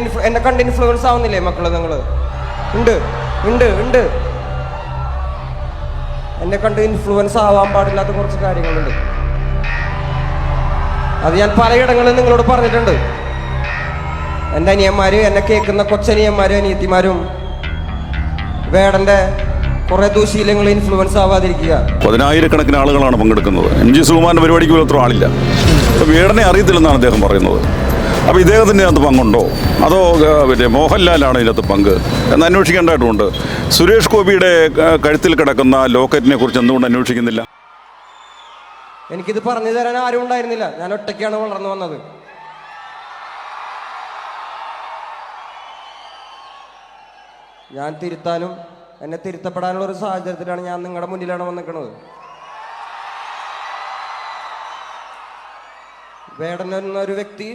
ഇൻഫ്ലു എന്നെ കണ്ട് ഇൻഫ്ലുവൻസ് ആവുന്നില്ലേ മക്കൾ നിങ്ങൾ ഉണ്ട് ഉണ്ട് ഉണ്ട്. എന്നെ കണ്ട് ഇൻഫ്ലുവൻസ് ആവാൻ പാടില്ലാത്ത കുറച്ച് കാര്യങ്ങളുണ്ട്. അത് ഞാൻ പലയിടങ്ങളിൽ നിങ്ങളോട് പറഞ്ഞിട്ടുണ്ട്. എന്റെ അനിയന്മാരും എന്നെ കേൾക്കുന്ന കൊച്ചനിയന്മാരും അനിയത്തിമാരും വേടന്റെ കുറെ ദൂശീലങ്ങൾ ഇൻഫ്ലുവൻസ് ആവാതിരിക്കുക. പതിനായിരക്കണക്കിന് ആളുകളാണ് പങ്കെടുക്കുന്നത്. എം ജി സുകുമാരന്റെ പരിപാടിക്ക് പോലും അത്ര ആളില്ല. വീടനെ അറിയത്തില്ലെന്നാണ് അദ്ദേഹം പറയുന്നത്. അപ്പോൾ ഇദ്ദേഹത്തിന്റെ അതിനകത്ത് പങ്കുണ്ടോ? അതോ പിന്നെ മോഹൻലാലാണ് ഇതിനകത്ത് പങ്ക്? എന്ന് അന്വേഷിക്കേണ്ടതായിട്ടുണ്ട്. സുരേഷ് ഗോപിയുടെ കഴുത്തിൽ കിടക്കുന്ന ലോക്കറ്റിനെ കുറിച്ച് എന്തുകൊണ്ട് അന്വേഷിക്കുന്നില്ല? എനിക്കിത് പറഞ്ഞു തരാൻ ആരും ഉണ്ടായിരുന്നില്ല. ഞാൻ ഒറ്റയ്ക്കാണ് വളർന്നു വന്നത്. ഞാൻ തിരുത്താനും എന്നെ തിരുത്തപ്പെടാനുള്ള ഒരു സാഹചര്യത്തിലാണ് ഞാൻ നിങ്ങളുടെ മുന്നിലാണ് വന്നിരിക്കുന്നത്. വേടൻ വ്യക്തി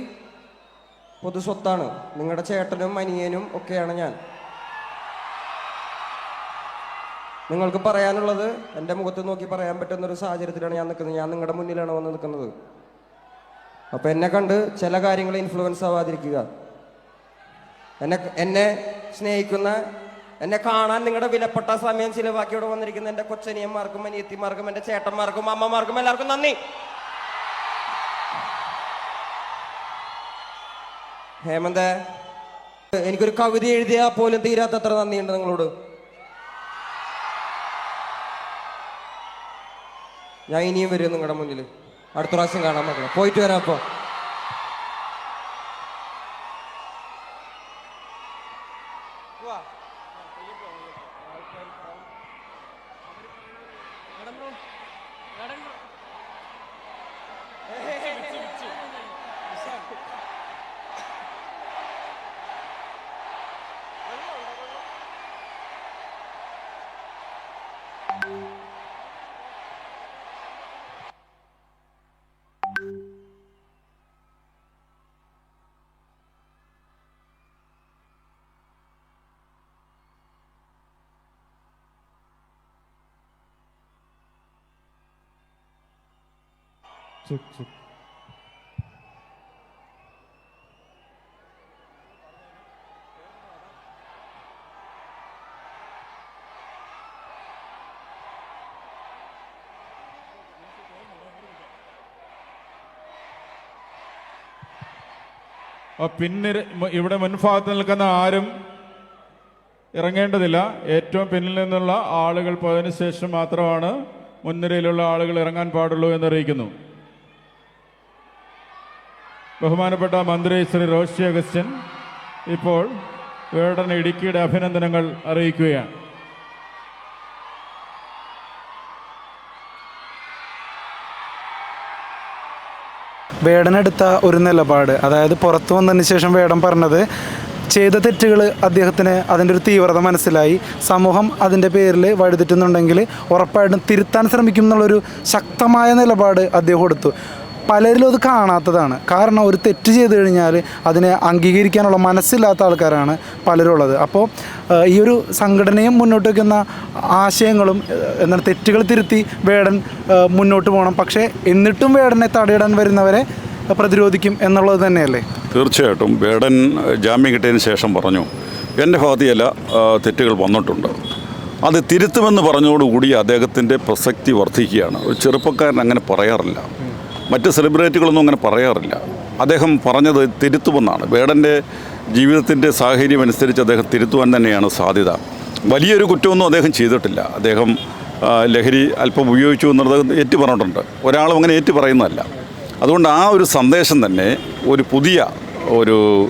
പൊതു സ്വത്താണ് നിങ്ങളുടെ ചേട്ടനും അനിയനും ഒക്കെയാണ് ഞാൻ. നിങ്ങൾക്ക് പറയാനുള്ളത് എന്റെ മുഖത്ത് നോക്കി പറയാൻ പറ്റുന്ന ഒരു സാഹചര്യത്തിലാണ് ഞാൻ നിൽക്കുന്നത് ഞാൻ നിങ്ങളുടെ മുന്നിലാണ് വന്ന് നിൽക്കുന്നത് അപ്പോൾ എന്നെ കണ്ട് ചില കാര്യങ്ങൾ ഇൻഫ്ലുവൻസ് ആവാതിരിക്കുക. എന്നെ എന്നെ സ്നേഹിക്കുന്ന എന്നെ കാണാൻ നിങ്ങളുടെ വിലപ്പെട്ട സമയം ചിലവാക്കി വന്നിരിക്കുന്ന എന്റെ കൊച്ചനിയന്മാർക്കും അനിയത്തിമാർക്കും എന്റെ ചേട്ടന്മാർക്കും അമ്മമാർക്കും എല്ലാവർക്കും നന്ദി. ഹേമന്ത എനിക്കൊരു കവിത എഴുതിയാൽ പോലും തീരാത്തത്ര നന്ദിയുണ്ട് നിങ്ങളോട്. ഞാൻ ഇനിയും വരും നിങ്ങളുടെ മുന്നിൽ അടുത്ത പ്രാവശ്യം കാണാൻ മക്കളെ പോയിട്ട് വരാം അപ്പോൾ. ആ പിന്നിൽ ഇവിടെ മുൻഭാഗത്ത് നിൽക്കുന്ന ആരും ഇറങ്ങേണ്ടതില്ല. ഏറ്റവും പിന്നിൽ നിന്നുള്ള ആളുകൾ പോയതിനു ശേഷം മാത്രമാണ് മുൻനിരയിലുള്ള ആളുകൾ ഇറങ്ങാൻ പാടുള്ളൂ എന്നറിയിക്കുന്നു ബഹുമാനപ്പെട്ട മന്ത്രി ശ്രീ റോഷി അഗസ്റ്റ്യൻ ഇപ്പോൾ വേടൻ ഇടുക്കിയുടെ അഭിനന്ദനങ്ങൾ അറിയിക്കുകയാണ്. വേടനെടുത്ത ഒരു നിലപാട് അതായത് പുറത്തു വന്നതിന് ശേഷം വേടൻ പറഞ്ഞത് ചെയ്ത തെറ്റുകൾ അദ്ദേഹത്തിന് അതിന്റെ ഒരു തീവ്രത മനസ്സിലായി. സമൂഹം അതിന്റെ പേരിൽ വഴുതിട്ടുന്നുണ്ടെങ്കിൽ ഉറപ്പായിട്ടും തിരുത്താൻ ശ്രമിക്കും എന്നുള്ളൊരു ശക്തമായ നിലപാട് അദ്ദേഹം കൊടുത്തു പലരിലും അത് കാണാത്തതാണ്. കാരണം ഒരു തെറ്റ് ചെയ്ത് കഴിഞ്ഞാൽ അതിനെ അംഗീകരിക്കാനുള്ള മനസ്സില്ലാത്ത ആൾക്കാരാണ് പലരും ഉള്ളത് അപ്പോൾ ഈ ഒരു സംഘടനയും മുന്നോട്ട് വയ്ക്കുന്ന ആശയങ്ങളും എന്താണ് തെറ്റുകൾ തിരുത്തി വേടൻ മുന്നോട്ട് പോകണം. പക്ഷേ എന്നിട്ടും വേടനെ തടയിടാൻ വരുന്നവരെ പ്രതിരോധിക്കും എന്നുള്ളത് തന്നെയല്ലേ? തീർച്ചയായിട്ടും. വേടൻ ജാമ്യം കിട്ടിയതിന് ശേഷം പറഞ്ഞു എന്റെ ഭാഗത്ത് ചില തെറ്റുകൾ വന്നിട്ടുണ്ട്. അത് തിരുത്തുമെന്ന് പറഞ്ഞതോടുകൂടി അദ്ദേഹത്തിന്റെ പ്രസക്തി വർദ്ധിക്കുകയാണ്. ഒരു ചെറുപ്പക്കാരൻ അങ്ങനെ പറയാറില്ല. മറ്റ് സെലിബ്രിറ്റികളൊന്നും അങ്ങനെ പറയാറില്ല. അദ്ദേഹം പറഞ്ഞത് തിരുത്തുമെന്നാണ്. വേടന്റെ ജീവിതത്തിന്റെ സാഹചര്യം അനുസരിച്ച് അദ്ദേഹം തിരുത്തുവാൻ തന്നെയാണ് സാധ്യത. വലിയൊരു കുറ്റമൊന്നും അദ്ദേഹം ചെയ്തിട്ടില്ല. അദ്ദേഹം ലഹരി അല്പം ഉപയോഗിച്ചു എന്നുള്ളത് ഏറ്റു പറഞ്ഞിട്ടുണ്ട്. ഒരാളും അങ്ങനെ ഏറ്റു പറയുന്നതല്ല. അതുകൊണ്ട് ആ ഒരു സന്ദേശം തന്നെ ഒരു പുതിയ ഒരു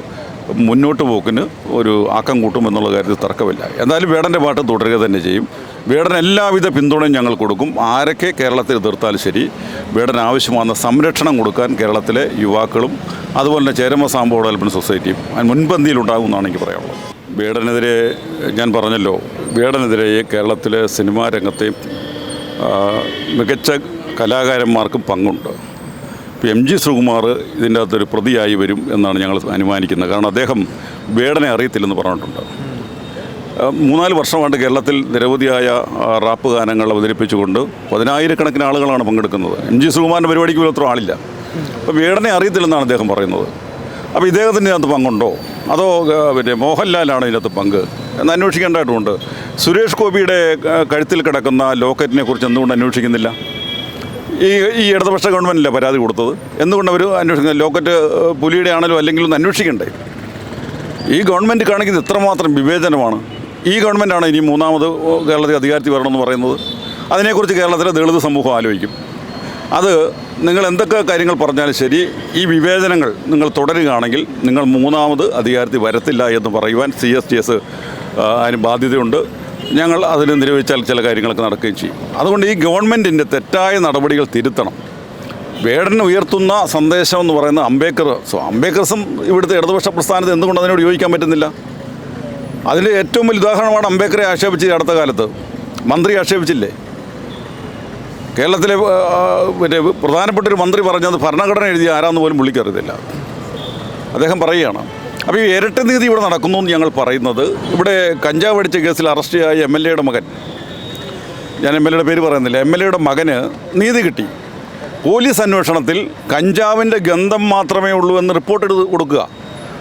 മുന്നോട്ട് പോക്കിന് ഒരു ആക്കം കൂട്ടും എന്നുള്ള കാര്യത്തിൽ തർക്കമില്ല. എന്തായാലും വേടന്റെ പാട്ട് തുടരുക തന്നെ ചെയ്യും. വേടൻ എല്ലാവിധ പിന്തുണയും ഞങ്ങൾ കൊടുക്കും. ആരൊക്കെ കേരളത്തിൽ എതിർത്താലും ശരി വേടൻ ആവശ്യമാകുന്ന സംരക്ഷണം കൊടുക്കാൻ കേരളത്തിലെ യുവാക്കളും അതുപോലെ തന്നെ ചേരമ സാമ്പോ ഡെവലപ്മെന്റ് സൊസൈറ്റിയും മുൻപന്തിയിലുണ്ടാകും എന്നാണ് എനിക്ക് പറയാനുള്ളത്. വേടനെതിരെ ഞാൻ പറഞ്ഞല്ലോ വേടനെതിരെ കേരളത്തിലെ സിനിമാ രംഗത്തെയും മികച്ച കലാകാരന്മാർക്കും പങ്കുണ്ട്. ഇപ്പോൾ എം ജി ശ്രീകുമാർ ഇതിന്റെ അകത്തൊരു പ്രതിയായി വരും എന്നാണ് ഞങ്ങൾ അനുമാനിക്കുന്നത്. കാരണം അദ്ദേഹം വേടനെ അറിയത്തില്ലെന്ന് പറഞ്ഞിട്ടുണ്ട്. മൂന്നാൽ വർഷമായിട്ട് കേരളത്തിൽ നിരവധിയായ റാപ്പ് ഗാനങ്ങൾ അവതരിപ്പിച്ചുകൊണ്ട് പതിനായിരക്കണക്കിന് ആളുകളാണ് പങ്കെടുക്കുന്നത്. എം ജി ശ്രീകുമാറിന്റെ പരിപാടിക്ക് പോലും അത്ര ആളില്ല. അപ്പോൾ വേടനെ അറിയത്തില്ലെന്നാണ് അദ്ദേഹം പറയുന്നത്. അപ്പോൾ ഇദ്ദേഹത്തിന്റെ അകത്ത് പങ്കുണ്ടോ? അതോ പിന്നെ മോഹൻലാലാണ് ഇതിനകത്ത് പങ്ക്? എന്ന് അന്വേഷിക്കേണ്ടതായിട്ടുമുണ്ട് സുരേഷ് ഗോപിയുടെ കഴുത്തിൽ കിടക്കുന്ന ലോക്കറ്റിനെ കുറിച്ച് എന്തുകൊണ്ട് അന്വേഷിക്കുന്നില്ല? ഈ ഈ ഇടതുപക്ഷ ഗവൺമെന്റിലെ പരാതി കൊടുത്തത്? എന്തുകൊണ്ട് അവർ അന്വേഷിക്കുന്നത് ലോക്കറ്റ് പുലിയുടെ ആണല്ലോ അല്ലെങ്കിൽ ഒന്ന് അന്വേഷിക്കണ്ടേ? ഈ ഗവൺമെന്റ് കാണിക്കുന്നത് ഇത്രമാത്രം വിവേചനമാണ്. ഈ ഗവൺമെന്റാണ് ഇനി മൂന്നാമത് കേരളത്തിൽ അധികാരത്തിൽ വരണമെന്ന് പറയുന്നത്. അതിനെക്കുറിച്ച് കേരളത്തിലെ ദളിത് സമൂഹം ആലോചിക്കും. അത് നിങ്ങൾ എന്തൊക്കെ കാര്യങ്ങൾ പറഞ്ഞാലും ശരി ഈ വിവേചനങ്ങൾ നിങ്ങൾ തുടരുകയാണെങ്കിൽ നിങ്ങൾ മൂന്നാമത് അധികാരത്തിൽ വരത്തില്ല എന്ന് പറയുവാൻ സി എസ് ടി എസ് അതിന് ബാധ്യതയുണ്ട്. ഞങ്ങൾ അതിന് നിരൂപിച്ചാൽ ചില കാര്യങ്ങളൊക്കെ നടക്കുകയും ചെയ്യും. അതുകൊണ്ട് ഈ ഗവൺമെന്റിന്റെ തെറ്റായ നടപടികൾ തിരുത്തണം. വേടൻ ഉയർത്തുന്ന സന്ദേശം എന്ന് പറയുന്നത് അംബേദ്കർ സോ അംബേദ്കർസും ഇവിടുത്തെ ഇടതുപക്ഷ പ്രസ്ഥാനത്ത് എന്തുകൊണ്ട് അതിനോട് യോജിക്കാൻ പറ്റുന്നില്ല? അതിൽ ഏറ്റവും വലിയ ഉദാഹരണമാണ് അംബേദ്കറെ ആക്ഷേപിച്ച് അടുത്ത കാലത്ത്. മന്ത്രി ആക്ഷേപിച്ചില്ലേ? കേരളത്തിലെ മറ്റേ പ്രധാനപ്പെട്ട ഒരു മന്ത്രി പറഞ്ഞത് ഭരണഘടന എഴുതിയ ആരാന്ന് പോലും പുള്ളിക്കറിയത്തില്ല അദ്ദേഹം പറയുകയാണ് അപ്പോൾ ഈ ഇരട്ട നീതി ഇവിടെ നടക്കുന്നു എന്ന് ഞങ്ങൾ പറയുന്നത്. ഇവിടെ കഞ്ചാവ് അടിച്ച കേസിൽ അറസ്റ്റ് ആയ എം എൽ എയുടെ മകൻ. ഞാൻ എം എൽ എയുടെ പേര് പറയുന്നില്ല. എം എൽ എയുടെ മകന് നീതി കിട്ടി. പോലീസ് അന്വേഷണത്തിൽ കഞ്ചാവിന്റെ ഗന്ധം മാത്രമേ ഉള്ളൂ എന്ന് റിപ്പോർട്ട് എടുത്ത് കൊടുക്കുക.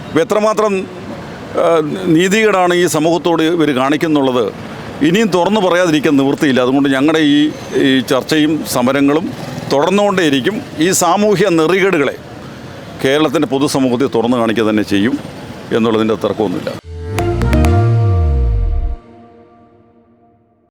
അപ്പോൾ എത്രമാത്രം നീതികേടാണ് ഈ സമൂഹത്തോട് ഇവർ കാണിക്കുന്നുള്ളത്. ഇനിയും തുറന്നു പറയാതിരിക്കാൻ നിവൃത്തിയില്ല. അതുകൊണ്ട് ഞങ്ങളുടെ ഈ ഈ ചർച്ചയും സമരങ്ങളും തുടർന്നുകൊണ്ടേയിരിക്കും. ഈ സാമൂഹ്യ നെറികേടുകളെ കേരളത്തിന്റെ പൊതുസമൂഹത്തിൽ തുറന്നു കാണിക്കുക തന്നെ ചെയ്യും. എന്നുള്ളതിന്റെ തർക്കമൊന്നുമില്ല.